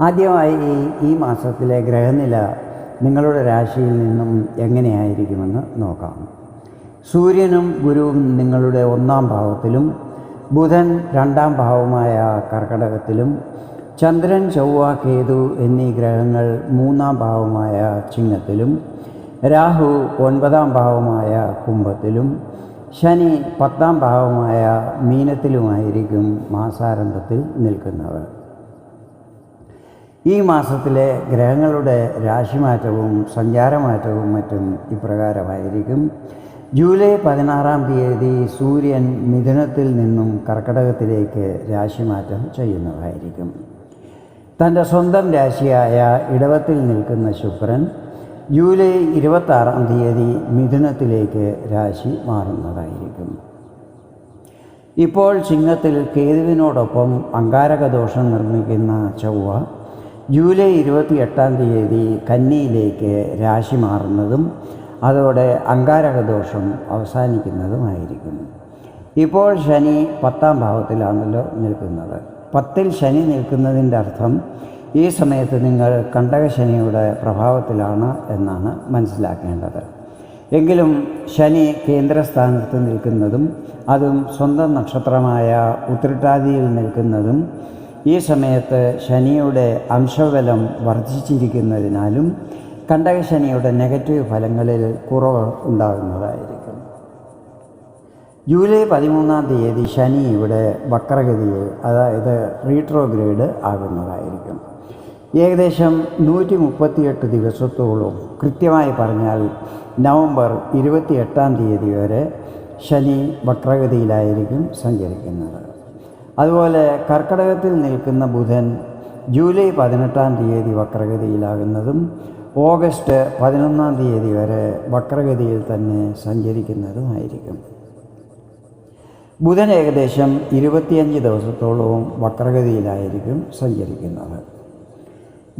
ആദ്യമായി ഈ മാസത്തിലെ ഗ്രഹനില നിങ്ങളുടെ രാശിയിൽ നിന്നും എങ്ങനെയായിരിക്കുമെന്ന് നോക്കാം. സൂര്യനും ഗുരുവും നിങ്ങളുടെ ഒന്നാം ഭാവത്തിലും ബുധൻ രണ്ടാം ഭാവമായ കർക്കടകത്തിലും ചന്ദ്രൻ ചൊവ്വ കേതു എന്നീ ഗ്രഹങ്ങൾ മൂന്നാം ഭാവമായ ചിങ്ങത്തിലും രാഹു ഒൻപതാം ഭാവമായ കുംഭത്തിലും ശനി പത്താം ഭാവമായ മീനത്തിലുമായിരിക്കും മാസാരംഭത്തിൽ നിൽക്കുന്നത്. ഈ മാസത്തിലെ ഗ്രഹങ്ങളുടെ രാശിമാറ്റവും സഞ്ചാരമാറ്റവും മറ്റും ഇപ്രകാരമായിരിക്കും. ജൂലൈ പതിനാറാം തീയതി സൂര്യൻ മിഥുനത്തിൽ നിന്നും കർക്കടകത്തിലേക്ക് രാശിമാറ്റം ചെയ്യുന്നതായിരിക്കും. തന്റെ സ്വന്തം രാശിയായ ഇടവത്തിൽ നിൽക്കുന്ന ശുക്രൻ ജൂലൈ ഇരുപത്താറാം തീയതി മിഥുനത്തിലേക്ക് രാശി മാറുന്നതായിരിക്കും. ഇപ്പോൾ ചിങ്ങത്തിൽ കേതുവിനോടൊപ്പം അങ്കാരക ദോഷം നിർമ്മിക്കുന്ന ചൊവ്വ ജൂലൈ ഇരുപത്തി എട്ടാം തീയതി കന്നിയിലേക്ക് രാശി മാറുന്നതും അതോടെ അങ്കാരകദോഷം അവസാനിക്കുന്നതുമായിരിക്കും. ഇപ്പോൾ ശനി പത്താം ഭാവത്തിലാണല്ലോ നിൽക്കുന്നത്. പത്തിൽ ശനി നിൽക്കുന്നതിന്റെ അർത്ഥം ഈ സമയത്ത് നിങ്ങൾ കണ്ടകശനിയുടെ പ്രഭാവത്തിലാണ് എന്നാണ് മനസ്സിലാക്കേണ്ടത്. എങ്കിലും ശനി കേന്ദ്രസ്ഥാനത്ത് നിൽക്കുന്നതും അതും സ്വന്തം നക്ഷത്രമായ ഉത്രട്ടാതിയിൽ നിൽക്കുന്നതും ഈ സമയത്ത് ശനിയുടെ അംശബലം വർദ്ധിച്ചിരിക്കുന്നതിനാലും കണ്ടകശനിയുടെ നെഗറ്റീവ് ഫലങ്ങളിൽ കുറവ് ഉണ്ടാകുന്നതായിരിക്കും. ജൂലൈ പതിമൂന്നാം തീയതി ശനി ഇവിടെ വക്രഗതിയെ അതായത് റീട്രോഗ്രേഡ് ആകുന്നതായിരിക്കും. ഏകദേശം നൂറ്റി മുപ്പത്തിയെട്ട് ദിവസത്തോളം കൃത്യമായി പറഞ്ഞാൽ നവംബർ ഇരുപത്തിയെട്ടാം തീയതി വരെ ശനി വക്രഗതിയിലായിരിക്കും സഞ്ചരിക്കുന്നത്. അതുപോലെ കർക്കടകത്തിൽ നിൽക്കുന്ന ബുധൻ ജൂലൈ പതിനെട്ടാം തീയതി വക്രഗതിയിലാകുന്നതും ഓഗസ്റ്റ് പതിനൊന്നാം തീയതി വരെ വക്രഗതിയിൽ തന്നെ സഞ്ചരിക്കുന്നതുമായിരിക്കും. ബുധൻ ഏകദേശം ഇരുപത്തിയഞ്ച് ദിവസത്തോളവും വക്രഗതിയിലായിരിക്കും സഞ്ചരിക്കുന്നത്.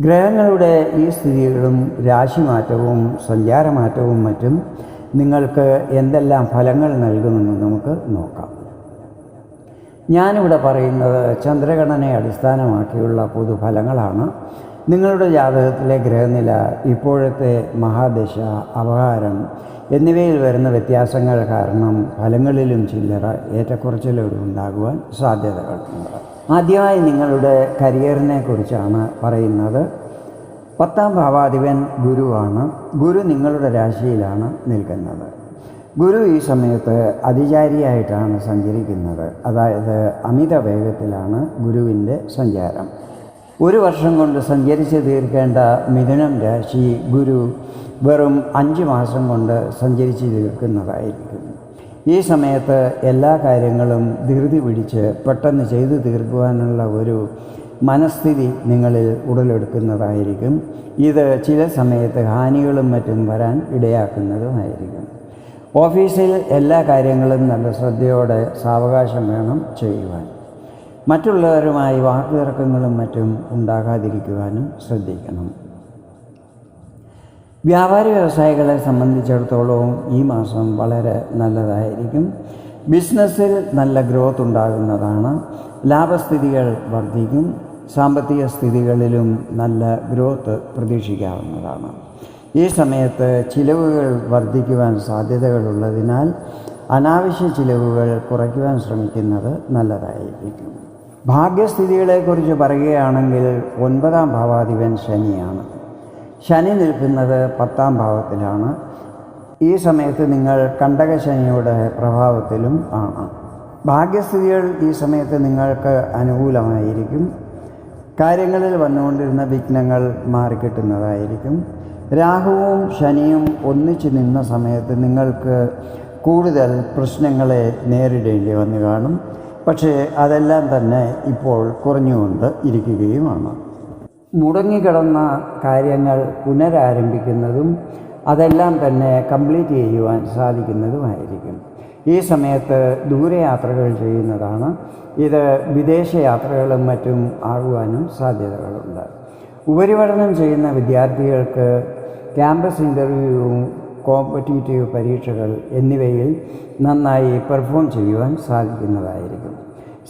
ഗ്രഹങ്ങളുടെ ഈ സ്ഥിതികളും രാശിമാറ്റവും സഞ്ചാരമാറ്റവും മറ്റും നിങ്ങൾക്ക് എന്തെല്ലാം ഫലങ്ങൾ നൽകുമെന്ന് നമുക്ക് നോക്കാം. ഞാനിവിടെ പറയുന്നത് ചന്ദ്രഗണനയെ അടിസ്ഥാനമാക്കിയുള്ള പൊതുഫലങ്ങളാണ്. നിങ്ങളുടെ ജാതകത്തിലെ ഗ്രഹനില ഇപ്പോഴത്തെ മഹാദശ അപഹാരം എന്നിവയിൽ വരുന്ന വ്യത്യാസങ്ങൾ കാരണം ഫലങ്ങളിലും ചില്ലറ ഏറ്റക്കുറച്ചിലുകൾ ഉണ്ടാകുവാൻ സാധ്യതകളുണ്ട്. ആദ്യമായി നിങ്ങളുടെ കരിയറിനെ കുറിച്ചാണ് പറയുന്നത്. പത്താം ഭാവാധിപൻ ഗുരുവാണ്. ഗുരു നിങ്ങളുടെ രാശിയിലാണ് നിൽക്കുന്നത്. ഗുരു ഈ സമയത്ത് അതിചാരിയായിട്ടാണ് സഞ്ചരിക്കുന്നത്. അതായത് അമിത വേഗത്തിലാണ് ഗുരുവിന്റെ സഞ്ചാരം. ഒരു വർഷം കൊണ്ട് സഞ്ചരിച്ച് തീർക്കേണ്ട മിഥുനം രാശി ഗുരു വെറും അഞ്ച് മാസം കൊണ്ട് സഞ്ചരിച്ച് തീർക്കുന്നതായിരിക്കും. ഈ സമയത്ത് എല്ലാ കാര്യങ്ങളും ധൃതി പിടിച്ച് പെട്ടെന്ന് ചെയ്തു തീർക്കുവാനുള്ള ഒരു മനസ്ഥിതി നിങ്ങളിൽ ഉടലെടുക്കുന്നതായിരിക്കും. ഇത് ചില സമയത്ത് ഹാനികളും മറ്റും വരാൻ ഇടയാക്കുന്നതുമായിരിക്കും. ഓഫീസിൽ എല്ലാ കാര്യങ്ങളും നല്ല ശ്രദ്ധയോടെ സാവകാശം വേണം ചെയ്യുവാൻ. മറ്റുള്ളവരുമായി വാക്കുതർക്കങ്ങളും മറ്റും ഉണ്ടാകാതിരിക്കുവാനും ശ്രദ്ധിക്കണം. വ്യാപാര വ്യവസായികളെ സംബന്ധിച്ചിടത്തോളം ഈ മാസം വളരെ നല്ലതായിരിക്കും. ബിസിനസ്സിൽ നല്ല ഗ്രോത്ത് ഉണ്ടാകുന്നതാണ്. ലാഭസ്ഥിതികൾ വർദ്ധിക്കും. സാമ്പത്തിക സ്ഥിതികളിലും നല്ല ഗ്രോത്ത് പ്രതീക്ഷിക്കാവുന്നതാണ്. ഈ സമയത്ത് ചിലവുകൾ വർദ്ധിക്കുവാൻ സാധ്യതകളുള്ളതിനാൽ അനാവശ്യ ചിലവുകൾ കുറയ്ക്കുവാൻ ശ്രമിക്കുന്നത് നല്ലതായിരിക്കും. ഭാഗ്യസ്ഥിതികളെക്കുറിച്ച് പറയുകയാണെങ്കിൽ ഒൻപതാം ഭാവാധിപൻ ശനിയാണ്. ശനി നിൽക്കുന്നത് പത്താം ഭാവത്തിലാണ്. ഈ സമയത്ത് നിങ്ങൾ കണ്ടകശനിയുടെ പ്രഭാവത്തിലും ആണ്. ഭാഗ്യസ്ഥിതികൾ ഈ സമയത്ത് നിങ്ങൾക്ക് അനുകൂലമായിരിക്കും. കാര്യങ്ങളിൽ വന്നുകൊണ്ടിരുന്ന വിഘ്നങ്ങൾ മാറിക്കിട്ടുന്നതായിരിക്കും. രാഹുവും ശനിയും ഒന്നിച്ച് നിന്ന സമയത്ത് നിങ്ങൾക്ക് കൂടുതൽ പ്രശ്നങ്ങളെ നേരിടേണ്ടി വന്നു കാണും. പക്ഷേ അതെല്ലാം തന്നെ ഇപ്പോൾ കുറഞ്ഞുകൊണ്ട് ഇരിക്കുകയുമാണ്. മുടങ്ങിക്കിടന്ന കാര്യങ്ങൾ പുനരാരംഭിക്കുന്നതും അതെല്ലാം തന്നെ കംപ്ലീറ്റ് ചെയ്യുവാൻ സാധിക്കുന്നതുമായിരിക്കും. ഈ സമയത്ത് ദൂരയാത്രകൾ ചെയ്യുന്നതാണ്. ഇത് വിദേശ യാത്രകളും മറ്റും ആകുവാനും സാധ്യതകളുണ്ട്. ഉപരിപഠനം ചെയ്യുന്ന വിദ്യാർത്ഥികൾക്ക് ക്യാമ്പസ് ഇന്റർവ്യൂവും കോമ്പറ്റീറ്റീവ് പരീക്ഷകൾ എന്നിവയിൽ നന്നായി പെർഫോം ചെയ്യുവാൻ സാധിക്കുന്നതായിരിക്കും.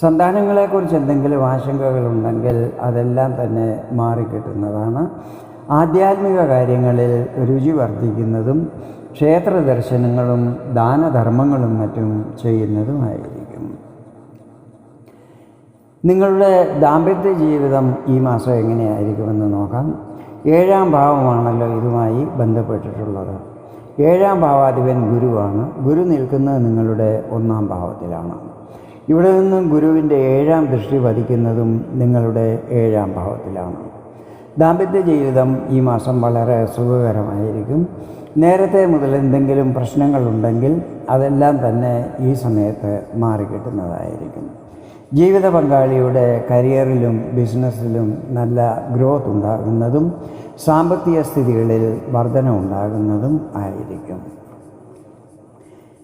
സന്താനങ്ങളെക്കുറിച്ച് എന്തെങ്കിലും ആശങ്കകളുണ്ടെങ്കിൽ അതെല്ലാം തന്നെ മാറിക്കിട്ടുന്നതാണ്. ആധ്യാത്മിക കാര്യങ്ങളിൽ രുചി വർദ്ധിക്കുന്നതും ക്ഷേത്ര ദർശനങ്ങളും ദാനധർമ്മങ്ങളും മറ്റും ചെയ്യുന്നതുമായിരിക്കും. നിങ്ങളുടെ ദാമ്പത്യ ജീവിതം ഈ മാസം എങ്ങനെയായിരിക്കുമെന്ന് നോക്കാം. ഏഴാം ഭാവമാണല്ലോ ഇതുമായി ബന്ധപ്പെട്ടിട്ടുള്ളത്. ഏഴാം ഭാവാധിപൻ ഗുരുവാണ്. ഗുരു നിൽക്കുന്നത് നിങ്ങളുടെ ഒന്നാം ഭാവത്തിലാണ്. ഇവിടെ നിന്നും ഗുരുവിന്റെ ഏഴാം ദൃഷ്ടി പതിക്കുന്നതും നിങ്ങളുടെ ഏഴാം ഭാവത്തിലാണ്. ദാമ്പത്യ ജീവിതം ഈ മാസം വളരെ സുഖകരമായിരിക്കും. നേരത്തെ മുതൽ എന്തെങ്കിലും പ്രശ്നങ്ങളുണ്ടെങ്കിൽ അതെല്ലാം തന്നെ ഈ സമയത്ത് മാറിക്കിട്ടുന്നതായിരിക്കും. ജീവിത പങ്കാളിയുടെ കരിയറിലും ബിസിനസ്സിലും നല്ല ഗ്രോത്ത് ഉണ്ടാകുന്നതും സാമ്പത്തിക സ്ഥിതികളിൽ വർധന ഉണ്ടാകുന്നതും ആയിരിക്കും.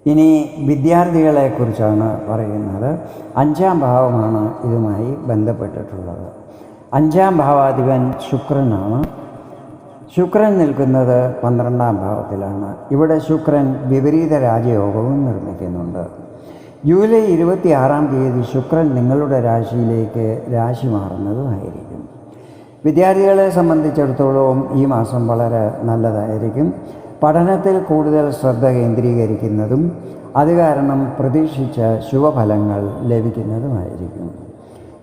ഇനി വിദ്യാർത്ഥികളെക്കുറിച്ചാണ് പറയുന്നത്. അഞ്ചാം ഭാവമാണ് ഇതുമായി ബന്ധപ്പെട്ടിട്ടുള്ളത്. അഞ്ചാം ഭാവാധിപൻ ശുക്രനാണ് ശുക്രൻ നിൽക്കുന്നത് പന്ത്രണ്ടാം ഭാവത്തിലാണ്. ഇവിടെ ശുക്രൻ വിപരീത രാജയോഗവും നിർമ്മിക്കുന്നുണ്ട്. ജൂലൈ ഇരുപത്തി ആറാം തീയതി ശുക്രൻ നിങ്ങളുടെ രാശിയിലേക്ക് രാശി മാറുന്നതുമായിരിക്കും. വിദ്യാർത്ഥികളെ സംബന്ധിച്ചിടത്തോളം ഈ മാസം വളരെ നല്ലതായിരിക്കും. പഠനത്തിൽ കൂടുതൽ ശ്രദ്ധ കേന്ദ്രീകരിക്കുന്നതും അത് കാരണം പ്രതീക്ഷിച്ച ശുഭഫലങ്ങൾ ലഭിക്കുന്നതുമായിരിക്കും.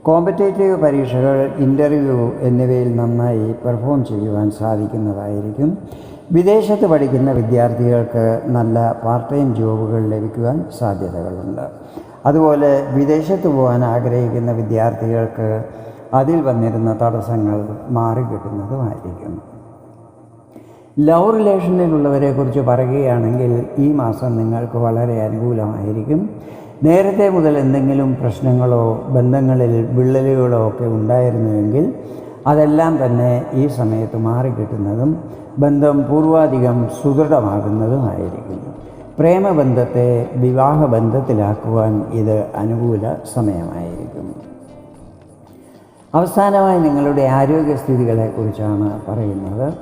കോമ്പറ്റേറ്റീവ് പരീക്ഷകൾ ഇന്റർവ്യൂ എന്നിവയിൽ നന്നായി പെർഫോം ചെയ്യുവാൻ സാധിക്കുന്നതായിരിക്കും. വിദേശത്ത് പഠിക്കുന്ന വിദ്യാർത്ഥികൾക്ക് നല്ല പാർട്ട് ടൈം ജോബുകൾ ലഭിക്കുവാൻ സാധ്യതകളുണ്ട്. അതുപോലെ വിദേശത്ത് പോകാൻ ആഗ്രഹിക്കുന്ന വിദ്യാർത്ഥികൾക്ക് അതിൽ വന്നിരുന്ന തടസ്സങ്ങൾ മാറിക്കിട്ടുന്നതുമായിരിക്കും. ലവ് റിലേഷനിലുള്ളവരെക്കുറിച്ച് പറയുകയാണെങ്കിൽ ഈ മാസം നിങ്ങൾക്ക് വളരെ അനുകൂലമായിരിക്കും. നേരത്തെ മുതൽ എന്തെങ്കിലും പ്രശ്നങ്ങളോ ബന്ധങ്ങളിൽ വിള്ളലുകളോ ഒക്കെ ഉണ്ടായിരുന്നുവെങ്കിൽ അതെല്ലാം തന്നെ ഈ സമയത്ത് മാറിക്കിട്ടുന്നതും ബന്ധം പൂർവാധികം സുദൃഢമാകുന്നതുമായിരിക്കുന്നു പ്രേമബന്ധത്തെ വിവാഹബന്ധത്തിലാക്കുവാൻ ഇത് അനുകൂല സമയമായിരിക്കും. അവസാനമായി നിങ്ങളുടെ ആരോഗ്യസ്ഥിതികളെക്കുറിച്ചാണ് പറയുന്നത്.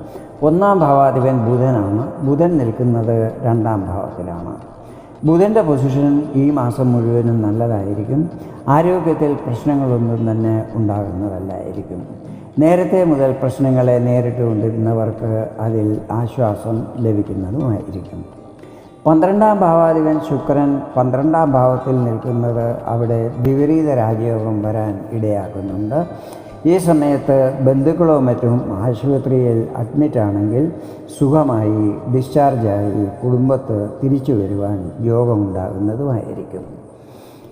ഒന്നാം ഭാവാധിപൻ ബുധനാണ്. ബുധൻ നിൽക്കുന്നത് രണ്ടാം ഭാവത്തിലാണ്. ബുധന്റെ പൊസിഷൻ ഈ മാസം മുഴുവനും നല്ലതായിരിക്കും. ആരോഗ്യത്തിൽ പ്രശ്നങ്ങളൊന്നും തന്നെ ഉണ്ടാകുന്നതല്ലായിരിക്കും. നേരത്തെ മുതൽ പ്രശ്നങ്ങളെ നേരിട്ട് കൊണ്ടിരുന്നവർക്ക് അതിൽ ആശ്വാസം ലഭിക്കുന്നതുമായിരിക്കും. പന്ത്രണ്ടാം ഭാവാധിപൻ ശുക്രൻ പന്ത്രണ്ടാം ഭാവത്തിൽ നിൽക്കുന്നത് അവിടെ വിപരീത രാജയോഗം വരാൻ ഇടയാക്കുന്നുണ്ട്. ഈ സമയത്ത് ബന്ധുക്കളോ മറ്റും ആശുപത്രിയിൽ അഡ്മിറ്റാണെങ്കിൽ സുഖമായി ഡിസ്ചാർജായി കുടുംബത്ത് തിരിച്ചു വരുവാൻ യോഗമുണ്ടാകുന്നതുമായിരിക്കും.